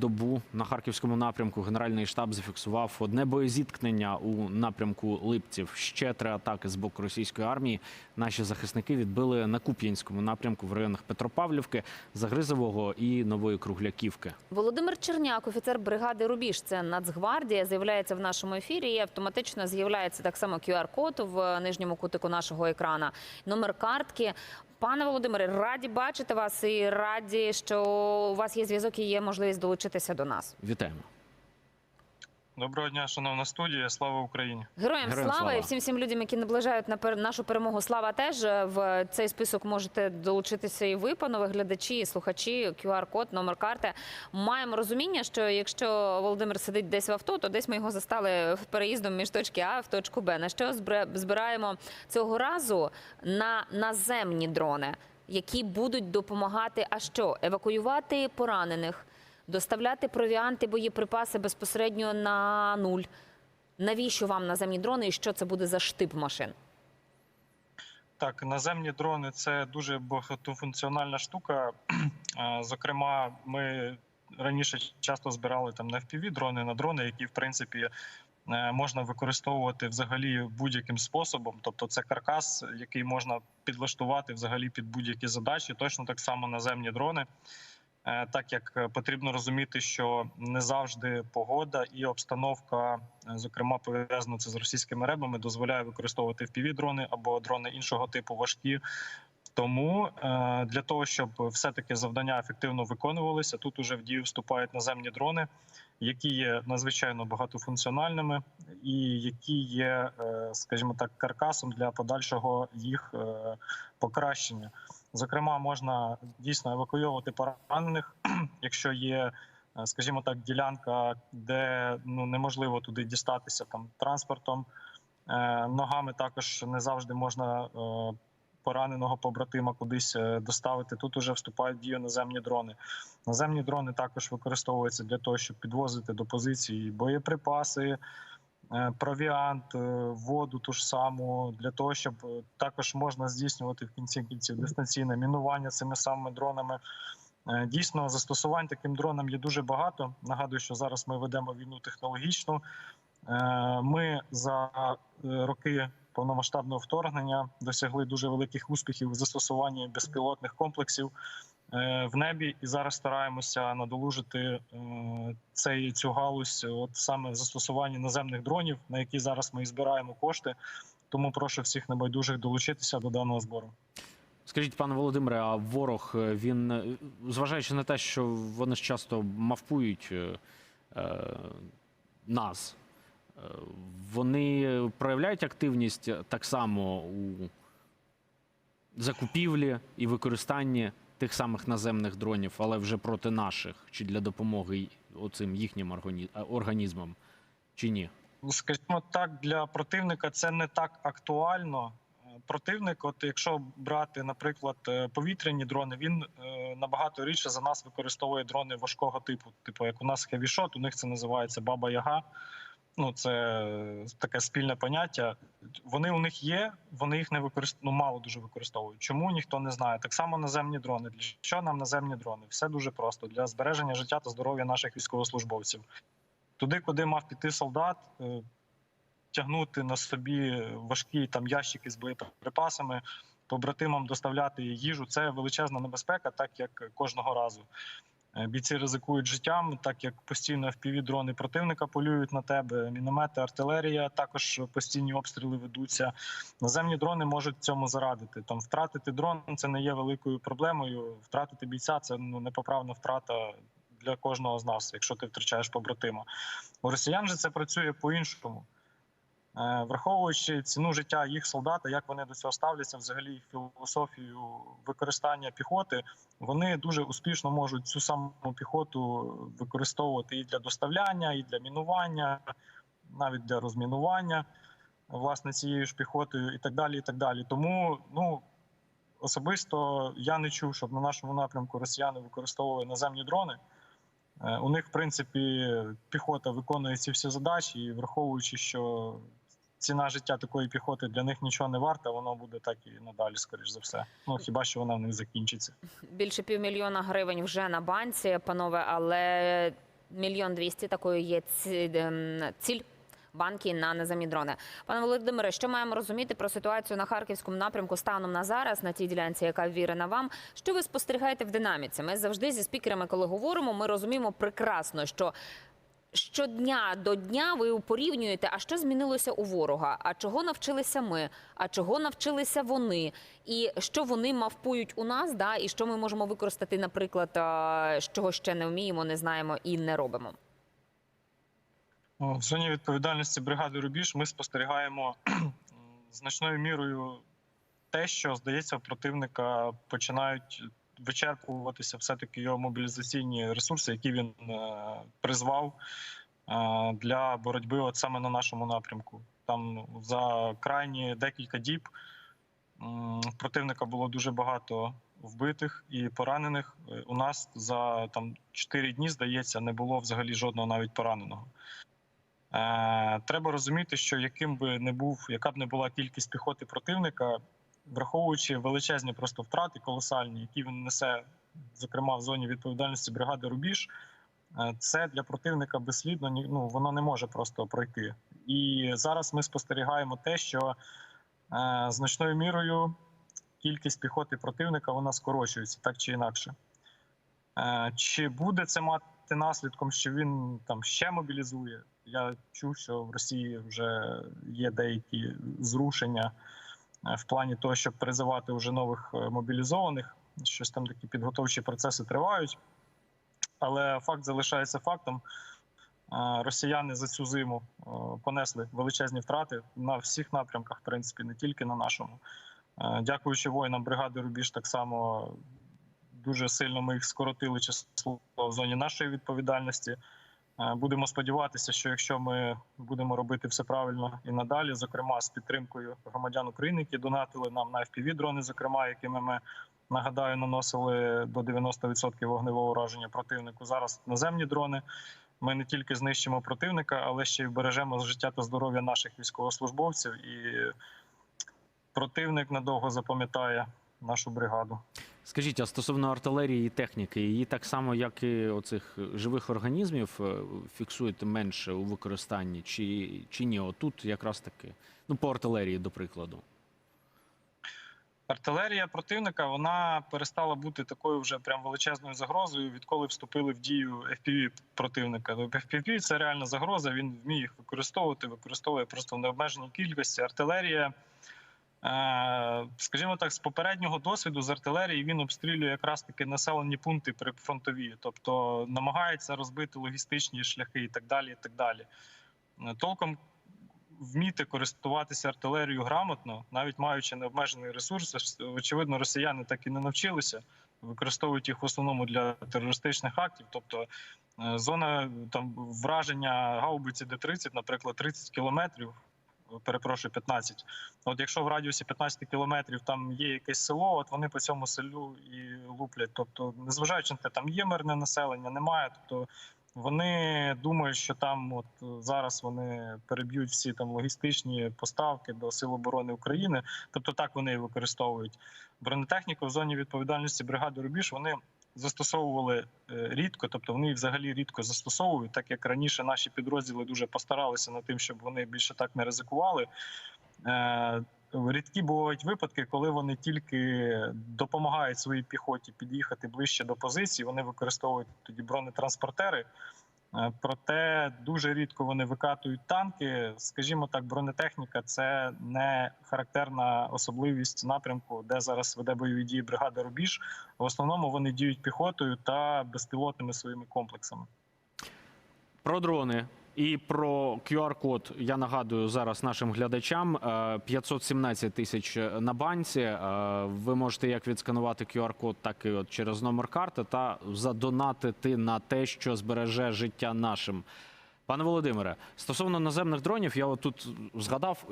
добу на харківському напрямку Генеральний штаб зафіксував одне боєзіткнення у напрямку Липців. Ще три атаки з боку російської армії. Наші захисники відбили на Куп'янському напрямку в районах Петропавлівки, Загризового і Нової Кругляківки. Володимир Черняк, офіцер бригади Рубіж, це Нацгвардія, з'являється в нашому ефірі. І автоматично з'являється так само QR-код в нижньому кутику нашого екрана. Номер картки. Пане Володимире, раді бачити вас і раді, що у вас є зв'язок і є можливість долучитися до нас. Вітаємо. Доброго дня, шановна студія. Слава Україні. Героям, Героям слава, слава. і всім всім людям, які наближають на пер- нашу перемогу. Слава теж в цей список можете долучитися і ви, панове глядачі, і слухачі. QR-код, номер карти. Маємо розуміння, що якщо Володимир сидить десь в авто, то десь ми його застали переїздом між точки А в точку Б. На що збираємо цього разу на наземні дрони, які будуть допомагати. А що евакуювати поранених, доставляти провіанти, боєприпаси безпосередньо на нуль. Навіщо вам наземні дрони і що це буде за штип машин? Так, наземні дрони це дуже багатофункціональна штука. Зокрема, ми раніше часто збирали там на fpv дрони на дрони, які в принципі е, можна використовувати взагалі будь-яким способом. Тобто, це каркас, який можна підлаштувати взагалі під будь-які задачі. Точно так само наземні дрони. Е, Так як е, потрібно розуміти, що не завжди погода і обстановка, е, зокрема пов'язана це з російськими ребами, дозволяє використовувати fpv дрони або дрони іншого типу важкі. Тому для того, щоб все-таки завдання ефективно виконувалися, тут уже в дію вступають наземні дрони, які є надзвичайно багатофункціональними і які є, скажімо так, каркасом для подальшого їх покращення. Зокрема, можна дійсно евакуйовувати поранених, якщо є, е, скажімо так, ділянка, де ну неможливо туди дістатися там транспортом. Е, Ногами також не завжди можна е, пораненого побратима кудись доставити. Тут уже вступають в дію наземні дрони. Наземні дрони також використовуються для того, щоб підвозити до позиції боєприпаси. Е, Провіант, е, воду ту ж саму для того, щоб е, також можна здійснювати в кінці кінців дистанційне мінування цими самими дронами. Дійсно, застосувань таким дронам є дуже багато. Нагадую, що зараз ми ведемо війну технологічну. Ми за роки повномасштабного вторгнення досягли дуже великих успіхів у застосуванні безпілотних комплексів в небі, і зараз стараємося надолужити е, цей цю галузь, от саме в застосуванні наземних дронів, на які зараз ми і збираємо кошти. Тому прошу всіх небайдужих долучитися до даного збору. Скажіть, пане Володимире, а ворог е, він, е, зважаючи на те, що вони ж часто мавпують е, е, нас, е, вони проявляють активність так само у закупівлі і використанні тих самих наземних дронів, але вже проти наших, чи для допомоги оцим їхнім е, організмам, чи ні? скажімо так, для противника це не так актуально. Е, Противник, от якщо брати, наприклад, е, повітряні дрони, він набагато рідше за нас використовує дрони важкого типу. Типу, як у нас хевішот, у них це називається баба Яга. Ну, це таке спільне поняття. Вони у них є, вони їх не використовують, ну, мало дуже використовують. Чому ніхто не знає? Так само наземні дрони. Для що нам наземні дрони? Все дуже просто для збереження життя та здоров'я наших військовослужбовців. Туди, куди мав піти солдат, е, тягнути на собі важкі там ящики з боєприпасами, побратимам доставляти їжу. Це величезна небезпека, так як кожного разу. Е, Бійці ризикують життям, так як постійно fpv дрони противника полюють на тебе, міномети, артилерія, також постійні обстріли ведуться. Наземні дрони можуть цьому зарадити. Там втратити дрон це не є великою проблемою. Втратити бійця це ну непоправна втрата для кожного з нас, якщо ти втрачаєш побратима. У росіян же це працює по-іншому. Е, Враховуючи ціну життя їх солдата, як вони до цього ставляться, взагалі філософію використання піхоти, вони дуже успішно можуть цю саму піхоту використовувати і для доставляння, і для мінування, навіть для розмінування власне цією ж піхотою, і так далі. І так далі. Тому ну особисто я не чув, щоб на нашому напрямку росіяни використовували наземні дрони. Е, У них, в принципі, піхота виконує ці всі задачі, і враховуючи, що ціна життя такої піхоти для них нічого не варта, воно буде так і надалі, скоріш за все. Ну хіба що вона в них закінчиться. Більше півмільйона гривень вже на банці, панове, але Мільйон двісті такою є ем, ціль. Банки на наземні дрони. Пане Володимире, що маємо розуміти про ситуацію на харківському напрямку станом на зараз, на тій ділянці, яка ввірена вам? Що ви спостерігаєте в динаміці? Ми завжди зі спікерами, коли говоримо, ми розуміємо прекрасно, що щодня до дня ви порівнюєте, а що змінилося у ворога, а чого навчилися ми, а чого навчилися вони, і що вони мавпують у нас, да, і що ми можемо використати, наприклад, чого ще не вміємо, не знаємо і не робимо. В зоні відповідальності бригади Рубіж ми спостерігаємо значною мірою те, що здається, у противника починають вичерпуватися все-таки його мобілізаційні ресурси, які він е, призвав е, для боротьби от саме на нашому напрямку. Там за крайні декілька діб противника було дуже багато вбитих і поранених. Е, У нас за там 4 дні, здається, не було взагалі жодного навіть пораненого. Треба розуміти, що яким би не був, яка б не була кількість піхоти противника, враховуючи величезні просто втрати колосальні, які він несе, зокрема в зоні відповідальності бригади Рубіж, е, це для противника безслідно ну, воно не може просто пройти. І зараз ми спостерігаємо те, що е, значною мірою кількість піхоти противника вона скорочується так чи інакше. Е, Чи буде це мати наслідком, що він там ще мобілізує? Я чув, що в Росії вже є деякі зрушення в плані того, щоб призивати вже нових е, мобілізованих. Щось там такі підготовчі процеси тривають. Але факт залишається фактом. Е, Росіяни за цю зиму е, понесли величезні втрати на всіх напрямках, в принципі, не тільки на нашому. Е, Дякуючи воїнам бригади Рубіж, так само дуже сильно ми їх скоротили число в зоні нашої відповідальності. Е, Будемо сподіватися, що якщо ми будемо робити все правильно і надалі, зокрема з підтримкою громадян України, які донатили нам на fpv дрони, зокрема, якими ми нагадаю, наносили до 90% вогневого ураження противнику. Зараз наземні дрони. Ми не тільки знищимо противника, але ще й бережемо життя та здоров'я наших військовослужбовців. І противник надовго запам'ятає нашу бригаду. Скажіть, а стосовно артилерії і техніки, її так само, як і оцих живих організмів, е, фіксуєте менше у використанні, чи, чи ні? Отут якраз таки. Ну, по артилерії, до прикладу. Артилерія противника вона перестала бути такою вже прям величезною загрозою, відколи вступили в дію FPV противника. Тобто FPV – це реальна загроза. Він вміє їх використовувати, використовує просто в необмеженій кількості. Артилерія, скажімо так, з попереднього досвіду з артилерії він обстрілює якраз таки населені пункти прифронтові, тобто намагається розбити логістичні шляхи і так далі. І так далі. Е, Толком вміти користуватися артилерією грамотно, навіть маючи необмежений ресурс, очевидно, росіяни так і не навчилися. Використовують їх в основному для терористичних актів. Тобто е, зона там враження гаубиці Д-30, наприклад, 30 кілометрів. Перепрошую, 15. От якщо в радіусі 15 кілометрів там є якесь село, от вони по цьому селю і луплять. Тобто, незважаючи на те, там є мирне населення, немає. Тобто вони думають, що там от зараз вони переб'ють всі там логістичні поставки до Сил оборони України. Тобто так вони і використовують бронетехніку в зоні відповідальності бригади Рубіж. Вони застосовували е, рідко, тобто вони взагалі рідко застосовують, так як раніше наші підрозділи дуже постаралися над тим, щоб вони більше так не ризикували. Е, Рідкі бувають випадки, коли вони тільки допомагають своїй піхоті під'їхати ближче до позиції. Вони використовують тоді бронетранспортери. Е, Проте дуже рідко вони викатують танки. Скажімо так, бронетехніка це не характерна особливість напрямку, де зараз веде бойові дії бригада Рубіж. В основному вони діють піхотою та безпілотними своїми комплексами. Про дрони і про QR-код я нагадую зараз нашим глядачам. Е, 517 тисяч на банці. Е, Ви можете як відсканувати QR-код, так і от через номер карти та задонатити на те, що збереже життя нашим. Пане Володимире, стосовно наземних дронів, я от тут згадав,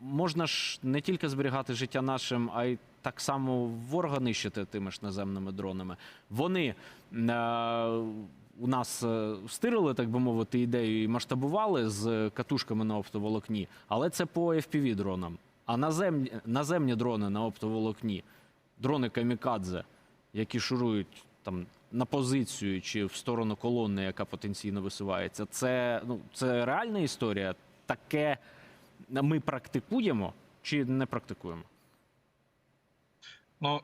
можна ж не тільки зберігати життя нашим, а й так само ворога нищити тими ж наземними дронами. Вони е, у нас е, стирили, так би мовити, ідею і масштабували з катушками на оптоволокні, але це по fpv дронам. А наземні, наземні дрони на оптоволокні, дрони камікадзе, які шурують там на позицію чи в сторону колони, яка потенційно висувається. Це ну це реальна історія. Таке ми практикуємо чи не практикуємо? Ну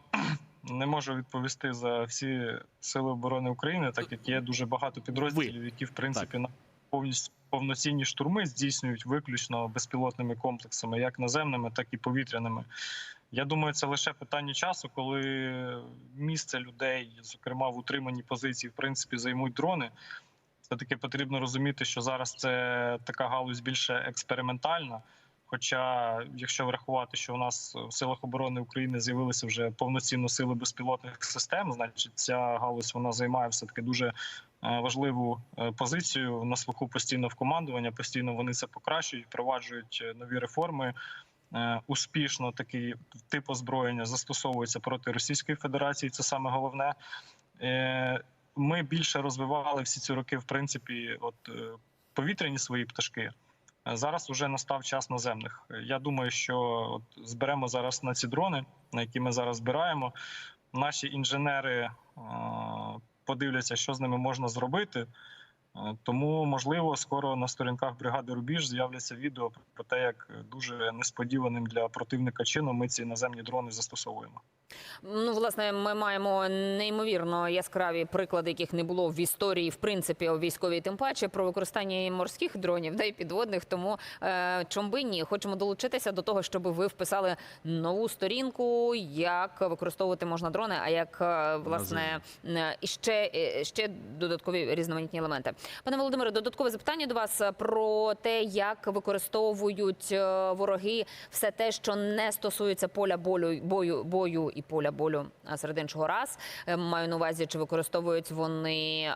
не можу відповісти за всі сили оборони України, так як є дуже багато підрозділів, які в принципі на повністю повноцінні штурми здійснюють виключно безпілотними комплексами, як наземними, так і повітряними. Я думаю, це лише питання часу, коли місце людей, зокрема в утриманій позиції, в принципі, займуть дрони. Все таки потрібно розуміти, що зараз це така галузь більше експериментальна. Хоча, якщо врахувати, що у нас в силах оборони України з'явилися вже повноцінно сили безпілотних систем, значить ця галузь вона займає все таки дуже е, важливу е, позицію на слуху постійно в командування. Постійно вони це покращують, впроваджують е, нові реформи. Успішно такий тип озброєння застосовується проти Російської Федерації. Це саме головне. Ми більше розвивали всі ці роки, в принципі, от повітряні свої пташки. Зараз вже настав час наземних. Я думаю, що от зберемо зараз на ці дрони, на які ми зараз збираємо. Наші інженери е, подивляться, що з ними можна зробити. Е, Тому, можливо, скоро на сторінках бригади Рубіж з'являться відео про те, як дуже несподіваним для противника чином ми ці наземні дрони застосовуємо. Ну, власне, ми маємо неймовірно яскраві приклади, яких не було в історії, в принципі, у військовій, тим паче про використання і морських дронів, да і підводних. Тому е, чом би ні, хочемо долучитися до того, щоб ви вписали нову сторінку, як використовувати можна дрони, а як е, власне е, і ще, е, ще додаткові різноманітні елементи. Пане Володимире, додаткове запитання до вас про те, як використовують е, вороги все те, що не стосується поля болю бою бою і поля болю серед іншого раз. Е, Маю на увазі, чи використовують вони е,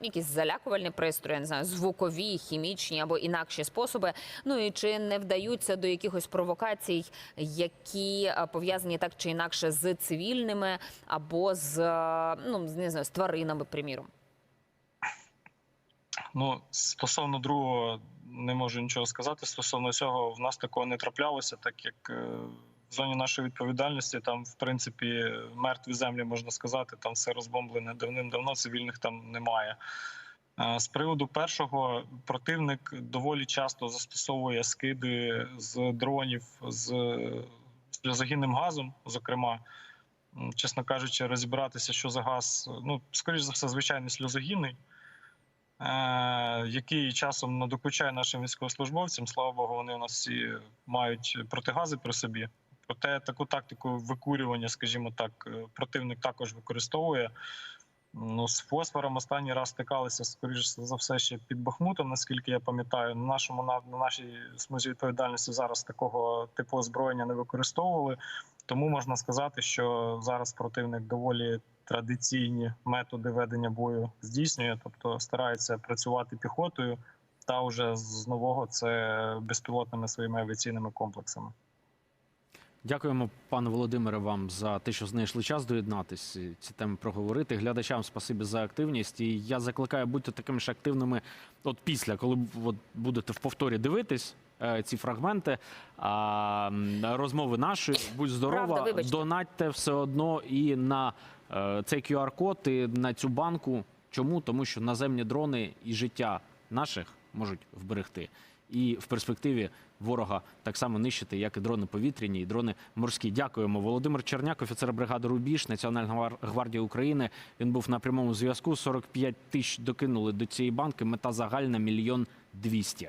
якісь залякувальні пристрої, не знаю, звукові, хімічні або інакші способи. Ну і чи не вдаються до якихось провокацій, які е, пов'язані так чи інакше з цивільними або з ну не знаю, з тваринами, приміром. Ну, стосовно другого, не можу нічого сказати. Стосовно цього, в нас такого не траплялося, так як в зоні нашої відповідальності там, в принципі, мертві землі можна сказати, там все розбомблене давним-давно, цивільних там немає. Е, З приводу першого, противник доволі часто застосовує скиди з дронів з сльозогінним газом, зокрема. Чесно кажучи, розібратися, що за газ, ну, скоріш за все, звичайний сльозогінний е, який часом надокучає нашим військовослужбовцям. Слава Богу, вони у нас всі мають протигази при собі. Проте таку тактику викурювання, скажімо так, е, противник також використовує. Ну, з фосфором останній раз стикалися, скоріш за все, ще під Бахмутом, наскільки я пам'ятаю. На нашому на, на нашій смузі відповідальності зараз такого типу озброєння не використовували. Тому можна сказати, що зараз противник доволі традиційні методи ведення бою здійснює, тобто старається працювати піхотою, та вже з нового це безпілотними своїми авіаційними комплексами. Дякуємо, пане Володимире, вам за те, що знайшли час доєднатись, і ці теми проговорити. Глядачам спасибі за активність. І я закликаю бути такими ж активними. От після, коли от будете в повторі дивитись е, ці фрагменти а, розмови нашої, будь здорова, Правда, донатьте все одно і на е, цей QR-код, і на цю банку. Чому? Тому що наземні дрони і життя наших можуть вберегти. І в перспективі ворога так само нищити, як і дрони повітряні, і дрони морські. Дякуємо. Володимир Черняк, офіцер бригади Рубіж, Національна гвар- гвардія України. Він був на прямому зв'язку. 45 тисяч докинули до цієї банки. Мета загальна мільйон двісті.